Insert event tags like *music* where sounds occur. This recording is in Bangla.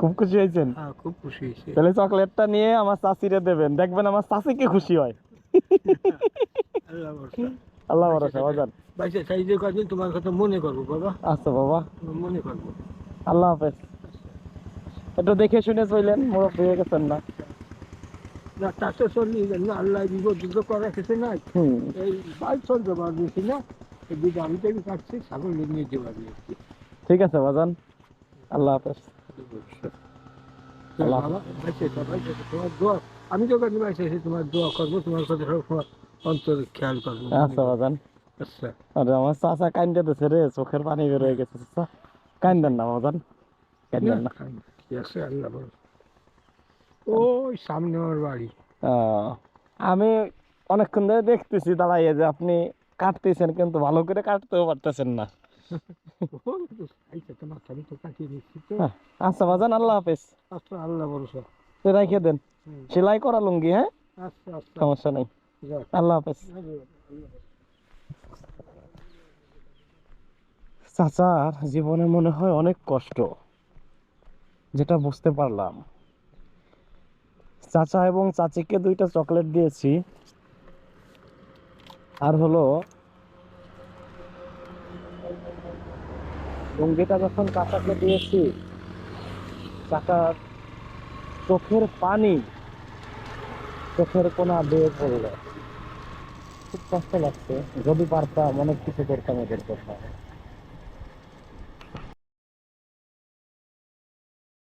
খুব খুশি হয়েছেন? হ্যাঁ খুব খুশি হয়েছে। তাহলে চকলেটটা নিয়ে আমার চাচিরে দেবেন। দেখবেন আমার চাচিকে খুশি হয়। আল্লাহ ভরসা। বাজান বাইশে চাই যে কদিন তোমার কথা মনে করব বাবা। আচ্ছা বাবা। মনে করব। আল্লাহ হাফেজ। একটু দেখে শুনে চললেন মুরব্বী হয়ে গেছেন না। না না আল্লাহ বিপদ যুদ্ধ করা কিছু নাই। এই বাইক চলতে পারছি না এই আমি থেকে কাটছি ছাগল নিয়ে যেতে পারবি ঠিক আছে বাজান। আল্লাহ হাফেজ। তোমার দোয়া আমি তো কাছে বাইশে এসে তোমার দোয়া করব তোমার কথা অন্তর খেয়াল করব। আচ্ছা বাজান। আচ্ছা। আরে আমার চাচা কান্দে দিছে রে চোখের পানি বের হয়ে গেছে চাচা। কান্দেন না বাজান। কান্দেন না। ঠিক আছে আল্লাহ ওই সামনে আমার বাড়ি। আমি অনেকক্ষণ ধরে দেখতেছি দাঁড়াইয়ে যে আপনি কাটতেছেন কিন্তু ভালো করে কাটতেও পারতেছেন না। *laughs* হ্যাঁ, আচ্ছা বাজান আল্লাহ হাফেজ। আচ্ছা আল্লাহ ভরসা। রাইখে দেন। সেলাই করা লুঙ্গি হ্যাঁ? আচ্ছা আচ্ছা। সমস্যা নেই। আল্লাহ হাফেজ। চাচার জীবনে মনে হয় অনেক কষ্ট যেটা বুঝতে পারলাম। চাচা এবং চাচিকে দুইটা চকলেট দিয়েছি। আর হলো লুঙ্গিটা যখন কাঁচাকে দিয়েছি কাঁচা চোখের পানি, চোখের কোনা বেয়ে পড়ল। খুব কষ্ট লাগছে। যদি পারতাম অনেক কিছু করতাম এদের কথা।